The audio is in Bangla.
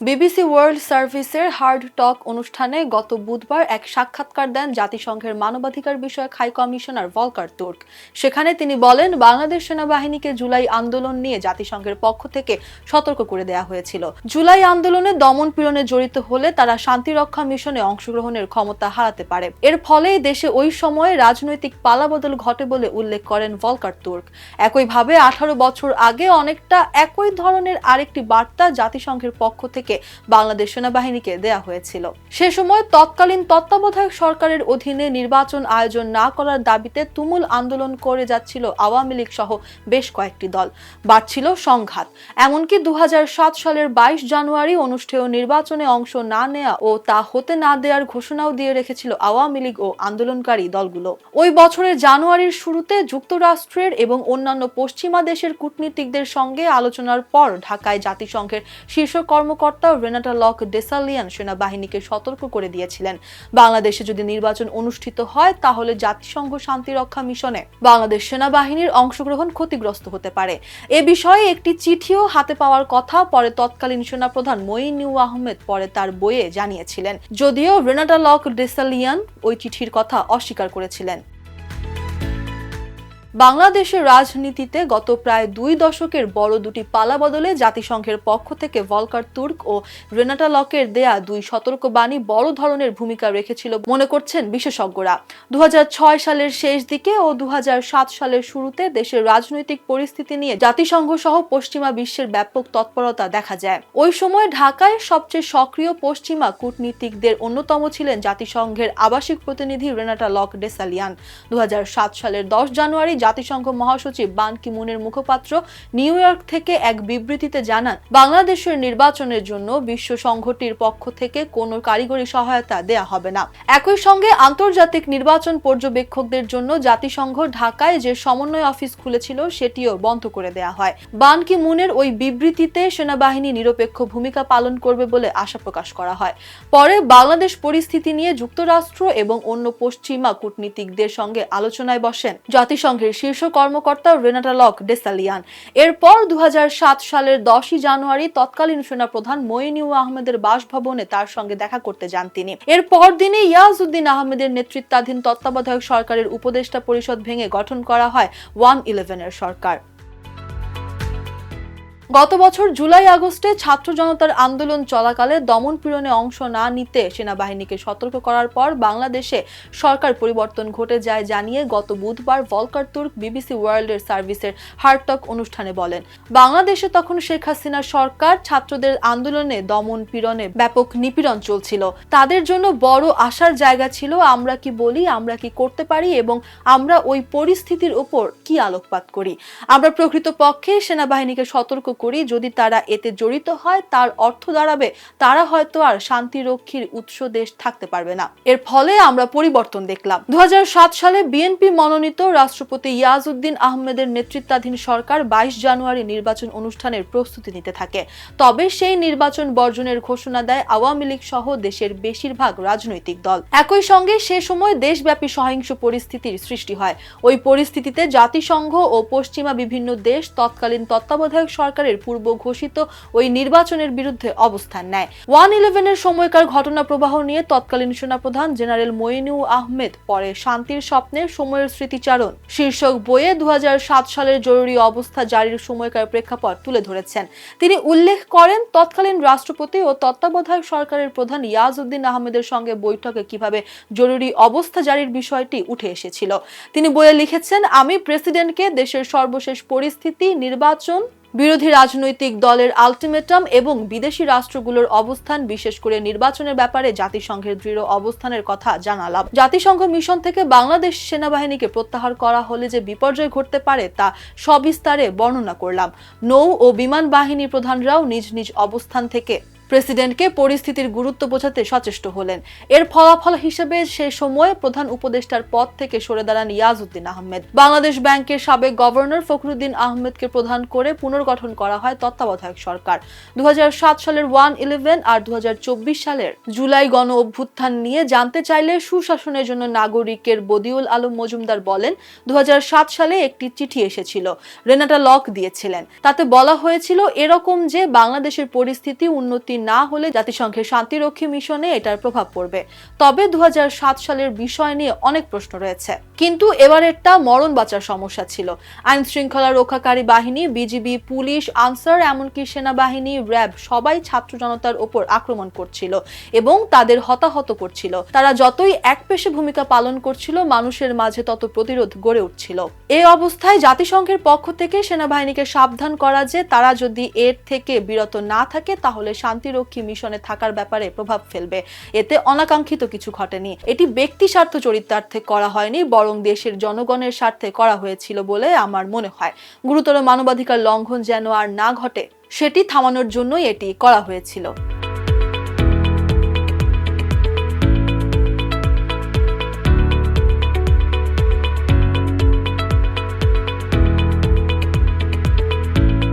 বিবিসি ওয়ার্ল্ড সার্ভিসের হার্ড টক অনুষ্ঠানে গত বুধবার এক সাক্ষাৎকার দেন জাতিসংঘের মানবাধিকার বিষয়ক হাই কমিশনার ভলকার তুর্ক। সেখানে তিনি বলেন, বাংলাদেশ সেনাবাহিনীকে জুলাই আন্দোলন নিয়ে জাতিসংঘের পক্ষ থেকে সতর্ক করে দেওয়া হয়েছিল। জুলাই আন্দোলনে দমন পীড়নে জড়িত হলে তারা শান্তিরক্ষা মিশনে অংশগ্রহণের ক্ষমতা হারাতে পারে। এর ফলেই দেশে ওই সময়ে রাজনৈতিক পালাবদল ঘটে বলে উল্লেখ করেন ভলকার তুর্ক। একইভাবে আঠারো বছর আগে অনেকটা একই ধরনের আরেকটি বার্তা জাতিসংঘের পক্ষ থেকে বাংলাদেশ সেনাবাহিনীকে দেয়া হয়েছিল। সে সময় তৎকালীন তত্ত্বাবধায়ক সরকারের অধীনে নির্বাচন আয়োজন না করার দাবিতে তুমুল আন্দোলন করে যাচ্ছিল আওয়ামী লীগ সহ বেশ কয়েকটি দল। বাড়ছিল সংঘাত। এমনকি দু সালের বাইশ জানুয়ারি অনুষ্ঠেয় নির্বাচনে অংশ না নেয়া ও তা হতে না দেওয়ার ঘোষণাও দিয়ে রেখেছিল আওয়ামী লীগ ও আন্দোলনকারী দলগুলো। ওই বছরের জানুয়ারির শুরুতে যুক্তরাষ্ট্রের এবং অন্যান্য পশ্চিমা দেশের কূটনীতিকদের সঙ্গে আলোচনার পর ঢাকায় জাতিসংঘের শীর্ষ কর্মকর্তা রেনাটা লক ডেসালিয়ান সেনাবাহিনীকে সতর্ক করে দিয়েছিলেন। বাংলাদেশে যদি নির্বাচন অনুষ্ঠিত হয়, তাহলে জাতিসংঘ শান্তিরক্ষা মিশনে বাংলাদেশ সেনাবাহিনীর অংশগ্রহণ ক্ষতিগ্রস্ত হতে পারে। এ বিষয়ে একটি চিঠিও হাতে পাওয়ার কথা পরে তৎকালীন সেনাপ্রধান মঈনু আহমেদ পরে তার বইয়ে জানিয়েছিলেন। যদিও রেনাটা লক ডেসালিয়ান ওই চিঠির কথা অস্বীকার করেছিলেন। বাংলাদেশের রাজনীতিতে গত প্রায় দুই দশকের বড় দুটি পালা বদলে জাতিসংঘের পক্ষ থেকে ভলকার তুর্ক ও রেনাটা লকের দেয়া দুই সতর্কবাণী বড় ধরনের ভূমিকা রেখেছিল মনে করছেন বিশেষজ্ঞরা। দুহাজার ছয় সালের শেষ দিকে ও দুহাজার সাত সালের শুরুতে দেশের রাজনৈতিক পরিস্থিতি নিয়ে জাতিসংঘ সহ পশ্চিমা বিশ্বের ব্যাপক তৎপরতা দেখা যায়। ওই সময় ঢাকায় সবচেয়ে সক্রিয় পশ্চিমা কূটনীতিকদের অন্যতম ছিলেন জাতিসংঘের আবাসিক প্রতিনিধি রেনাটা লক ডেসালিয়ান। দু হাজার সাত সালের দশ জানুয়ারি জাতিসংঘ মহাসচিব বান কি মুনের মুখপাত্র নিউ ইয়র্ক থেকে এক বিবৃতিতে জানান, বাংলাদেশের নির্বাচনের জন্য বিশ্ব সংঘটির পক্ষ থেকে কোনো কারিগরি সহায়তা দেয়া হবে না। একই সঙ্গে আন্তর্জাতিক নির্বাচন পর্যবেক্ষকদের জন্য জাতিসংঘ ঢাকায় যে সমন্বয় অফিস খুলেছিল সেটিও বন্ধ করে দেয়া হয়। বান কি মুনের ওই বিবৃতিতে সেনাবাহিনী নিরপেক্ষ ভূমিকা পালন করবে বলে আশা প্রকাশ করা হয়। পরে বাংলাদেশ পরিস্থিতি নিয়ে যুক্তরাষ্ট্র এবং অন্য পশ্চিমা কূটনীতিকদের সঙ্গে আলোচনায় বসেন জাতিসংঘের শীর্ষ কর্মকর্তা রেনাটা লক ডেসালিয়ান। এরপর দু হাজার সাত সালের দশই জানুয়ারি তৎকালীন সেনা প্রধান মইনিউ আহমেদের বাসভবনে তার সঙ্গে দেখা করতে যান তিনি। এর পরদিনে ইয়াজউদ্দিন আহমেদের নেতৃত্বাধীন তত্ত্বাবধায়ক সরকারের উপদেষ্টা পরিষদ ভেঙে গঠন করা হয় ওয়ান ইলেভেনের সরকার। গত বছর জুলাই আগস্টে ছাত্র জনতার আন্দোলন চলাকালে দমন পীড়নে অংশ না নিতে সেনাবাহিনীকে সতর্ক করার পর বাংলাদেশে সরকার পরিবর্তন ঘটে যায় জানিয়ে গত বুধবার ভলকার তুর্ক বিবিসি ওয়ার্ল্ডের সার্ভিসের হার্টক অনুষ্ঠানে বলেন, বাংলাদেশে তখন শেখ হাসিনার সরকার ছাত্রদের আন্দোলনে দমন পীড়নে ব্যাপক নিপীড়ন চলছিল। তাদের জন্য বড় আশার জায়গা ছিল, আমরা কি বলি, আমরা কি করতে পারি এবং আমরা ওই পরিস্থিতির উপর কি আলোকপাত করি। আমরা প্রকৃতপক্ষে সেনাবাহিনীকে সতর্ক করি, যদি তারা এতে জড়িত হয়, তার অর্থ দাঁড়াবে, তারা হয়তো আর শান্তিরক্ষীর উৎস দেশ থাকতে পারবে না। এর ফলে আমরা পরিবর্তন দেখলাম। দুহাজার সাত সালে বিএনপি মনোনীত রাষ্ট্রপতি ইয়াজউদ্দিন আহমেদের নেতৃত্বাধীন সরকার বাইশ জানুয়ারি নির্বাচন অনুষ্ঠানের প্রস্তুতি নিতে থাকে। তবে সেই নির্বাচন বর্জনের ঘোষণা দেয় আওয়ামী লীগ সহ দেশের বেশিরভাগ রাজনৈতিক দল। একই সঙ্গে সে সময় দেশব্যাপী সহিংস পরিস্থিতির সৃষ্টি হয়। ওই পরিস্থিতিতে জাতিসংঘ ও পশ্চিমা বিভিন্ন দেশ তৎকালীন তত্ত্বাবধায়ক সরকারের পূর্ব ঘোষিত ওই নির্বাচনের বিরুদ্ধে অবস্থান নেয়। ওয়ান ইলেভেনের সময়কার ঘটনা প্রবাহ নিয়ে তৎকালীন সেনাপ্রধান জেনারেল মইনু আহমেদ পরে শান্তির স্বপ্নের সময়ের স্মৃতিচারণ। শীর্ষক বইয়ে দু সালের জরুরি অবস্থা জারির সময়কার প্রেক্ষাপট তুলে ধরেছেন। তিনি উল্লেখ করেন, তৎকালীন রাষ্ট্রপতি ও তত্ত্বাবধায়ক সরকারের প্রধান ইয়াজউদ্দিন আহমেদের সঙ্গে বৈঠকে কীভাবে জরুরি অবস্থা জারির বিষয়টি উঠে এসেছিল। তিনি বইয়ে লিখেছেন, আমি প্রেসিডেন্টকে দেশের সর্বশেষ পরিস্থিতি, নির্বাচন বিরোধী রাজনৈতিক দলের আলটিমেটাম এবং বিদেশি রাষ্ট্রগুলোর অবস্থান, বিশেষ করে নির্বাচনের ব্যাপারে জাতিসংঘের দৃঢ় অবস্থানের কথা জানালাম। জাতিসংঘ মিশন থেকে বাংলাদেশ সেনাবাহিনীকে প্রত্যাহার করা হলে যে বিপর্যয় ঘটতে পারে তা সবিস্তারে বর্ণনা করলাম। নৌ ও বিমান বাহিনী প্রধানরাও নিজ নিজ অবস্থান থেকে প্রেসিডেন্টকে পরিস্থিতির গুরুত্ব বোঝাতে সচেষ্ট হলেন। এর ফলাফল হিসেবে সে সময়ে প্রধান উপদেষ্টার পদ থেকে সরে দাঁড়ান ইয়াজউদ্দিন আহমেদ। বাংলাদেশ ব্যাংকের সাবেক গভর্নর ফখরুদ্দিন আহমেদকে প্রধান করে পুনর্গঠন করা হয় তত্ত্বাবধায়ক সরকার। দু সালের ওয়ান ইলেভেন আর দু সালের জুলাই গণ অভ্যুত্থান নিয়ে জানতে চাইলে সুশাসনের জন্য নাগরিকের বদিউল আলম মজুমদার বলেন দু হাজার সাত সালে একটি চিঠি এসেছিল, রেনাটা লক দিয়েছিলেন। তাতে বলা হয়েছিল এরকম যে বাংলাদেশের পরিস্থিতি উন্নতি না হলে জাতিসংঘের শান্তিরক্ষী মিশনে এটার প্রভাব পড়বে। তবে দু সালের বিষয় নিয়ে অনেক প্রশ্ন রয়েছে। কিন্তু এবারেরটা মরণ বাঁচার সমস্যা ছিল। আইন শৃঙ্খলা রক্ষাকারী বাহিনী, বিজিবি, পুলিশ, আনসার, এমনকি সেনাবাহিনী, র্যাব সবাই ছাত্র জনতার ওপর আক্রমণ করছিল এবং তাদের হতাহত করছিল। তারা যতই একপেশে ভূমিকা পালন করছিল, মানুষের মাঝে তত প্রতিরোধ গড়ে উঠছিল। এই অবস্থায় জাতিসংঘের পক্ষ থেকে সেনাবাহিনীকে সাবধান করা যে তারা যদি এর থেকে বিরত না থাকে, তাহলে শান্তিরক্ষী মিশনে থাকার ব্যাপারে প্রভাব ফেলবে। এতে অনাকাঙ্ক্ষিত কিছু ঘটেনি। এটি ব্যক্তি স্বার্থ চরিতার্থে করা হয়নি, বরং দেশের জনগণের স্বার্থে করা হয়েছিল বলে আমার মনে হয়। গুরুতর মানবাধিকার লঙ্ঘন যেন আর না ঘটে, সেটি থামানোর জন্যই এটি করা হয়েছিল।